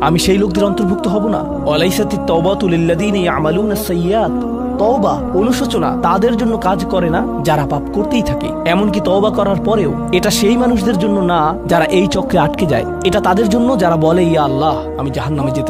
আমি সেই লোকদের অন্তর্ভুক্ত হব না। অলাইসাতি তবা তুলিল্লাদিন আমালুন সৈয়াদ তওবা, অনুশোচনা তাদের জন্য কাজ করে না, যারা পাপ করতেই থাকে। এমনকি তওবা করার পরেও এটা সেই মানুষদের জন্য না যারা এই চক্রে আটকে যায়। এটা তাদের জন্য যারা বলে, ইয়া আল্লাহ, আমি জাহান্নামে যেতে